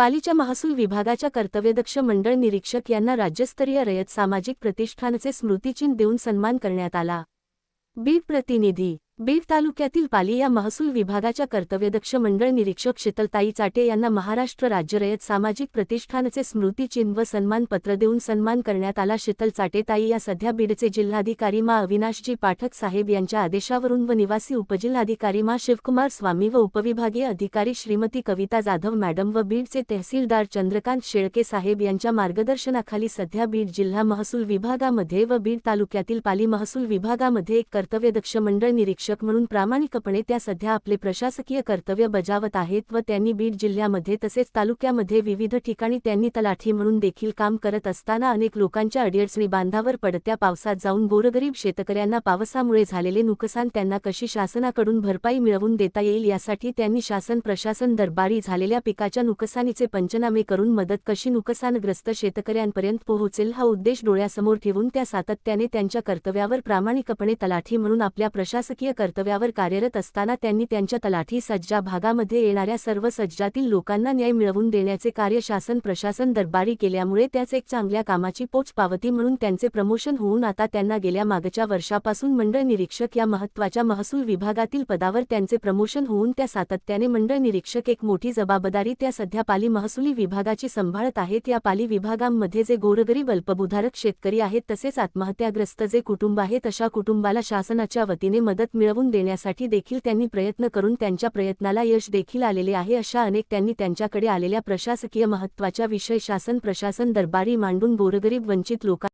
पालीच्या महसूल विभागाच्या कर्तव्यदक्ष मंडळ निरीक्षक यांना राज्यस्तरीय रयत सामाजिक प्रतिष्ठानचे स्मृतिचिन्ह देऊन सन्मान करण्यात आला. बीड प्रतिनिधी बीड तालुक्यातील पाली या महसूल विभागाच्या कर्तव्यदक्ष मंडळ निरीक्षक शीतलताई चाटे यांना महाराष्ट्र राज्य रयत सामाजिक प्रतिष्ठानचे स्मृतिचिन्ह व सन्मानपत्र देऊन सन्मान करण्यात आला. शीतल चाटेताई या सध्या बीडचे जिल्हाधिकारी मा. अविनाशजी पाठक साहेब यांच्या आदेशावरून व निवासी उपजिल्हाधिकारी मा. शिवकुमार स्वामी व उपविभागीय अधिकारी श्रीमती कविता जाधव मॅडम व बीडचे तहसीलदार चंद्रकांत शेळके साहेब यांच्या मार्गदर्शनाखाली सध्या बीड जिल्हा महसूल विभागामध्ये व बीड तालुक्यातील पाली महसूल विभागामध्ये एक कर्तव्यदक्ष मंडळ निरीक्षक म्हणून प्रामाणिकपणे त्या सध्या आपले प्रशासकीय कर्तव्य बजावत आहेत व त्यांनी बीड जिल्ह्यामध्ये तसेच तालुक्यामध्ये विविध ठिकाणी त्यांनी तलाठी म्हणून देखील काम करत असताना अनेक लोकांच्या अडीअडचणी बांधावर पडत्या पावसात जाऊन गोरगरीब शेतकऱ्यांना पावसामुळे झालेले नुकसान त्यांना कशी शासनाकडून भरपाई मिळवून देता येईल यासाठी त्यांनी शासन प्रशासन दरबारी झालेल्या पिकाच्या नुकसानीचे पंचनामे करून मदत कशी नुकसानग्रस्त शेतकऱ्यांपर्यंत पोहोचेल हा उद्देश डोळ्यासमोर ठेवून त्या सातत्याने त्यांच्या कर्तव्यावर प्रामाणिकपणे तलाठी म्हणून आपल्या प्रशासकीय कर्तव्यावर कार्यरत असताना त्यांनी त्यांच्या तलाठी सज्जा भागामध्ये येणाऱ्या सर्व सज्जातील लोकांना न्याय मिळवून देण्याचे कार्य शासन प्रशासन दरबारी केल्यामुळे त्याच एक चांगल्या कामाची पोचपावती म्हणून त्यांचे प्रमोशन होऊन आता त्यांना गेल्या मागच्या वर्षापासून मंडळ निरीक्षक या महत्त्वाच्या महसूल विभागातील पदावर त्यांचे प्रमोशन होऊन त्या सातत्याने मंडळ निरीक्षक एक मोठी जबाबदारी त्या सध्या पाली महसुली विभागाची सांभाळत आहेत. या पाली विभागांमध्ये जे गोरगरीब अल्पभूधारक शेतकरी आहेत तसेच आत्महत्याग्रस्त जे कुटुंब आहेत अशा कुटुंबाला शासनाच्या वतीने मदत मिळवून देण्यासाठी देखील त्यांनी प्रयत्न करून त्यांच्या प्रयत्नाला यश देखील आलेले आहे अशा अनेक त्यांनी त्यांच्याकडे आलेल्या प्रशासकीय महत्त्वाच्या विषय शासन प्रशासन दरबारी मांडून गोरगरीब वंचित लोकांना